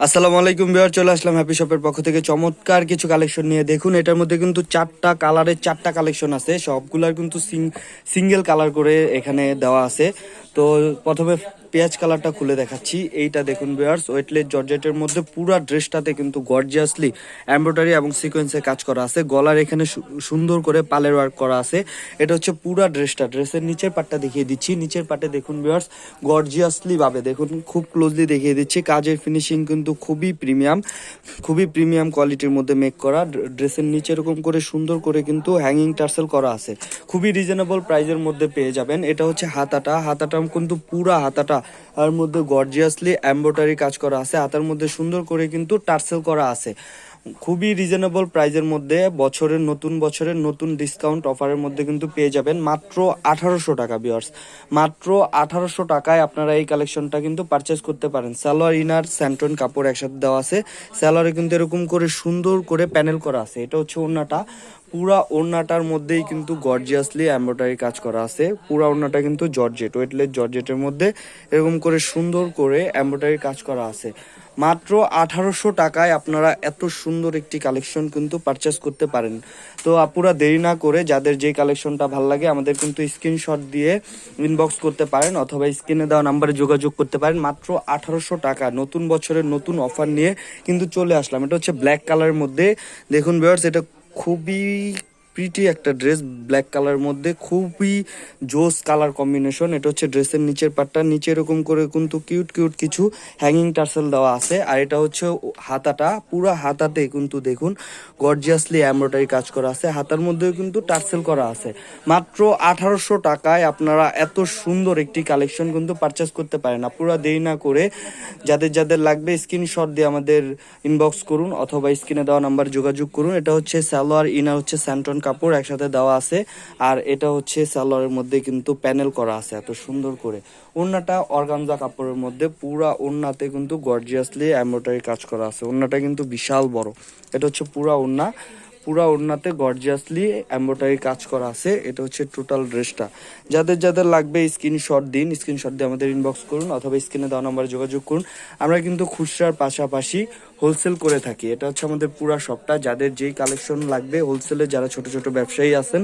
আসসালামু আলাইকুম বিহার চলে আসলাম হ্যাপি শপের পক্ষ থেকে। চমৎকার কিছু কালেকশন নিয়ে দেখুন। এটার মধ্যে কিন্তু চারটা কালারের চারটা কালেকশন আছে। সবগুলার কিন্তু সিঙ্গেল কালার করে এখানে দেওয়া আছে। তো প্রথমে পেঁয়াজ কালারটা খুলে দেখাচ্ছি। এইটা দেখুন বিয়ার্স ওয়েটলেস জর্জেটের মধ্যে পুরো ড্রেসটাতে কিন্তু গর্জিয়াসলি এমব্রয়ডারি এবং সিকোয়েন্সে কাজ করা আছে। গলার এখানে সুন্দর করে পালের ওয়ার্ক করা আছে। এটা হচ্ছে পুরা ড্রেসটা ড্রেসের নিচের পাটটা দেখিয়ে দিচ্ছি। নিচের পাটে দেখুন বিয়ার্স গর্জিয়াসলি ভাবে দেখুন, খুব ক্লোজলি দেখিয়ে দিচ্ছি। কাজের ফিনিশিং কিন্তু খুবই প্রিমিয়াম খুবই প্রিমিয়াম কোয়ালিটির মধ্যে মেক করা। ড্র- ড্রেসের নিচে এরকম করে সুন্দর করে কিন্তু হ্যাঙ্গিং টার্সেল করা আছে। খুবই রিজনেবল প্রাইজের মধ্যে পেয়ে যাবেন। এটা হচ্ছে হাতাটা। হাতাটা কিন্তু পুরা হাতাটা আর মধ্যে গর্জিয়াসলি এম্ব্রয়ডারি কাজ করা আছে হাতার মধ্যে সুন্দর করে কিন্তু টার্সেল করা আছে। খুবই রিজনেবল প্রাইজের মধ্যে বছরের নতুন বছরের নতুন ডিসকাউন্ট অফারের মধ্যে কিন্তু পেয়ে যাবেন মাত্র আঠারোশো টাকা বিয়ার্স মাত্র আঠারোশো টাকায় আপনারা এই কালেকশনটা কিন্তু পারচেস করতে পারেন। স্যালোয়ার ইনার, স্যান্টন কাপড় একসাথে দেওয়া আছে। সালোয়ারে কিন্তু এরকম করে সুন্দর করে প্যানেল করা আছে। এটা হচ্ছে ওড়নাটা। পুরা ওড়নাটার মধ্যেই কিন্তু গর্জিয়াসলি এমব্রয়ডারি কাজ করা আছে। পুরা ওড়নাটা কিন্তু জর্জেট ওয়েটলেস জর্জেটের মধ্যে এরকম করে সুন্দর করে এমব্রয়ডারি কাজ করা আছে। মাত্র আঠারোশো টাকায় আপনারা এত সুন্দর একটি কালেকশন কিন্তু পারচেস করতে পারেন। তো আপুরা দেরি না করে যাদের যে কালেকশনটা ভালো লাগে আমাদের কিন্তু স্ক্রিনশট দিয়ে ইনবক্স করতে পারেন অথবা স্ক্রিনে দেওয়া নাম্বারে যোগাযোগ করতে পারেন। মাত্র আঠারোশো টাকা নতুন বছরের নতুন অফার নিয়ে কিন্তু চলে আসলাম। এটা হচ্ছে ব্ল্যাক কালারের মধ্যে। দেখুন ভিউয়ার্স এটা খুবই প্রিটি একটা ড্রেস ব্ল্যাক কালার মধ্যে খুবই জোস কালার কম্বিনেশন এটা হচ্ছে ড্রেসের নিচের পাটটা নিচে এরকম করে কিন্তু কিউট কিউট কিছু হ্যাঙ্গিং টার্সেল দেওয়া আছে। আর এটা হচ্ছে হাতাটা। পুরো হাতাতে কিন্তু দেখুন গর্জিয়াসলি এমব্রয়ডারি কাজ করা আছে। হাতার মধ্যেও কিন্তু টার্সেল করা আছে। মাত্র আঠারোশো টাকায় আপনারা এত সুন্দর একটি কালেকশন কিন্তু পারচেস করতে পারেন না। পুরো দেরি না করে যাদের যাদের লাগবে স্ক্রিনশট দিয়ে আমাদের ইনবক্স করুন অথবা স্ক্রিনে দেওয়া নাম্বার যোগাযোগ করুন। এটা হচ্ছে সালোয়ার ইনার হচ্ছে স্যান্টন কাপড় একসাথে দেওয়া আছে। আর এটা হচ্ছে সালোয়ারের মধ্যে কিন্তু প্যানেল করা আছে এত সুন্দর করে। ওড়নাটা অর্গানজা কাপড়ের মধ্যে, পুরা ওড়নাতে কিন্তু গর্জিয়াসলি এমব্রয়ডারি কাজ করা আছে। ওড়নাটা কিন্তু বিশাল বড়। এটা হচ্ছে পুরা ওড়না। পুরা ওড়নাতে গর্জিয়াসলি এমব্রয়ডারি কাজ করা আছে। এটা হচ্ছে টোটাল ড্রেসটা। যাদের যাদের লাগবে স্ক্রিনশট দিন, স্ক্রিনশট দিয়ে আমাদের ইনবক্স করুন অথবা স্ক্রিনে দেওয়া নাম্বারে যোগাযোগ করুন। আমরা কিন্তু খুচরার পাশাপাশি হোলসেল করে থাকি। এটা হচ্ছে আমাদের পুরা শপটা যাদের যেই কালেকশন লাগবে হোলসেলে যারা ছোট ছোট ব্যবসায়ী আছেন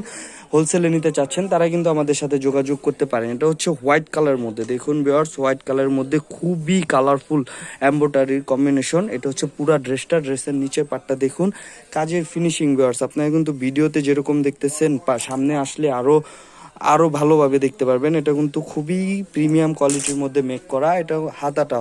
হোলসেলে নিতে চাচ্ছেন, তারা কিন্তু আমাদের সাথে যোগাযোগ করতে পারেন। এটা হচ্ছে হোয়াইট কালার মধ্যে। দেখুন বিয়ার্স হোয়াইট কালারের মধ্যে খুবই কালারফুল এম্বোটারির কম্বিনেশন এটা হচ্ছে পুরা ড্রেসটা ড্রেসের নিচের পাটটা দেখুন। কাজের ফিনিশিং বিয়ার্স আপনারা কিন্তু ভিডিওতে যেরকম দেখতেছেন সামনে আসলে আরও আরও ভালোভাবে দেখতে পারবেন। এটা কিন্তু খুবই প্রিমিয়াম কোয়ালিটির মধ্যে মেক করা। এটা হাতাটা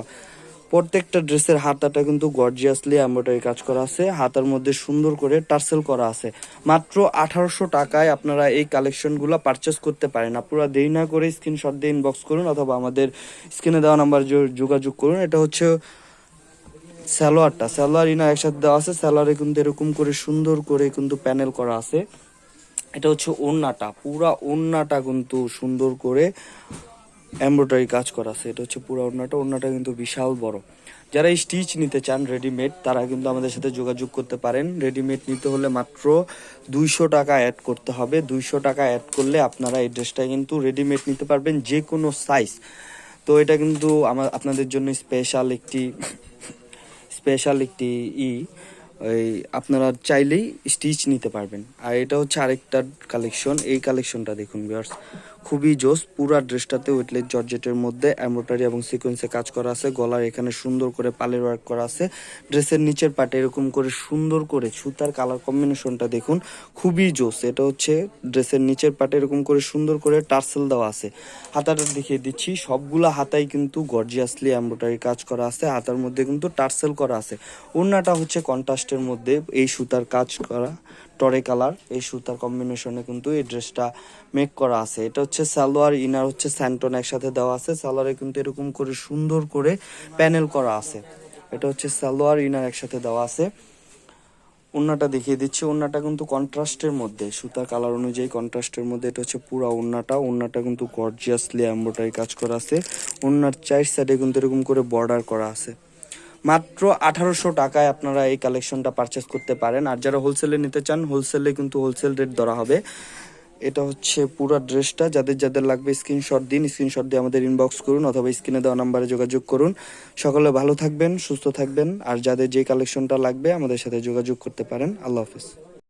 প্রত্যেকটা ড্রেসের হাতাটা কিন্তু গর্জিয়াসলি এমব্রয়ডারি কাজ করা আছে। হাতার মধ্যে সুন্দর করে টার্সেল করা আছে। মাত্র আঠারোশো টাকায় আপনারা এই কালেকশনগুলো পারচেস করতে পারেন। আপনারা দেরি না করে স্ক্রিনশট দিয়ে ইনবক্স করুন অথবা আমাদের স্ক্রিনে দেওয়া নাম্বার যোগাযোগ করুন। এটা হচ্ছে সালোয়ারটা। সালোয়ার ইনা একসাথে দেওয়া আছে। স্যালোয়ারে কিন্তু এরকম করে সুন্দর করে কিন্তু প্যানেল করা আছে। এটা হচ্ছে ওড়নাটা পুরা ওড়নাটা কিন্তু সুন্দর করে এমব্রয়ডারি কাজ করা আছে, এটা হচ্ছে পুরো ওড়নাটা। ওড়নাটা কিন্তু বিশাল বড়। যারা স্টিচ নিতে চান রেডিমেড তারা কিন্তু আমাদের সাথে যোগাযোগ করতে পারেন। রেডিমেড নিতে হলে মাত্র দুইশো টাকা অ্যাড করতে হবে। দুইশো টাকা অ্যাড করলে আপনারা এই ড্রেসটা কিন্তু রেডিমেড নিতে পারবেন যে কোনো সাইজ তো এটা কিন্তু আমার আপনাদের জন্য স্পেশাল একটি স্পেশাল একটি ই ওই আপনারা চাইলেই স্টিচ নিতে পারবেন। আর এটা হচ্ছে আরেকটা কালেকশন এই কালেকশনটা দেখুন ভিউয়ার্স খুবই জোস পুরা ড্রেসটাতে ওয়েটলেস জর্জেটের মধ্যে এমব্রয়ডারি এবং সিকোয়েন্সে কাজ করা আছে, গলার এখানে সুন্দর করে পালের ওয়ার্ক করা আছে। ড্রেসের নিচের পাটে এরকম করে সুন্দর করে সুতার কালার কম্বিনেশনটা দেখুন, খুবই জোস এটা হচ্ছে ড্রেসের নিচের পাটে এরকম করে সুন্দর করে টার্সেল দেওয়া আছে। হাতাটা দেখিয়ে দিচ্ছি, সবগুলা হাতাই কিন্তু গর্জিয়াসলি এমব্রয়ডারি কাজ করা আছে, হাতার মধ্যে কিন্তু টার্সেল করা আছে। ওড়নাটা হচ্ছে কন্ট্রাস্টের মধ্যে এই সুতার কাজ করা টরে কালার, এই সুতার কম্বিনেশনে কিন্তু এই ড্রেসটা মেক করা আছে। এটা হচ্ছে সালোয়ার, ইনার হচ্ছে স্যান্টন একসাথে দেওয়া আছে। সালোয়ারে কিন্তু এরকম করে সুন্দর করে প্যানেল করা আছে। এটা হচ্ছে সালোয়ার, ইনার একসাথে দেওয়া আছে। ওন্নাটা দেখিয়ে দিচ্ছি। ওন্নাটা কিন্তু কন্ট্রাস্টের মধ্যে। সুতার কালার অনুযায়ী কন্ট্রাস্টের মধ্যে এটা হচ্ছে পুরা ওন্নাটা ওন্নাটা কিন্তু গর্জিয়াসলি এম্বোটারি কাজ করা আছে। ওন্নার চার সাইডে কিন্তু এরকম করে বর্ডার করা আছে। মাত্র আঠারোশো টাকায় আপনারা এই কালেকশনটা পারচেস করতে পারেন। আর যারা হোলসেলে নিতে চান হোলসেলে কিন্তু হোলসেল রেট ধরা হবে। এটা হচ্ছে পুরো ড্রেসটা যাদের যাদের লাগবে স্ক্রিনশট দিন স্ক্রিনশট দিয়ে আমাদের ইনবক্স করুন অথবা স্ক্রিনে দেওয়া নাম্বারে যোগাযোগ করুন। সকলে ভালো থাকবেন, সুস্থ থাকবেন। আর যাদের যে কালেকশনটা লাগবে, আমাদের সাথে যোগাযোগ করতে পারেন। আল্লাহ হাফিজ।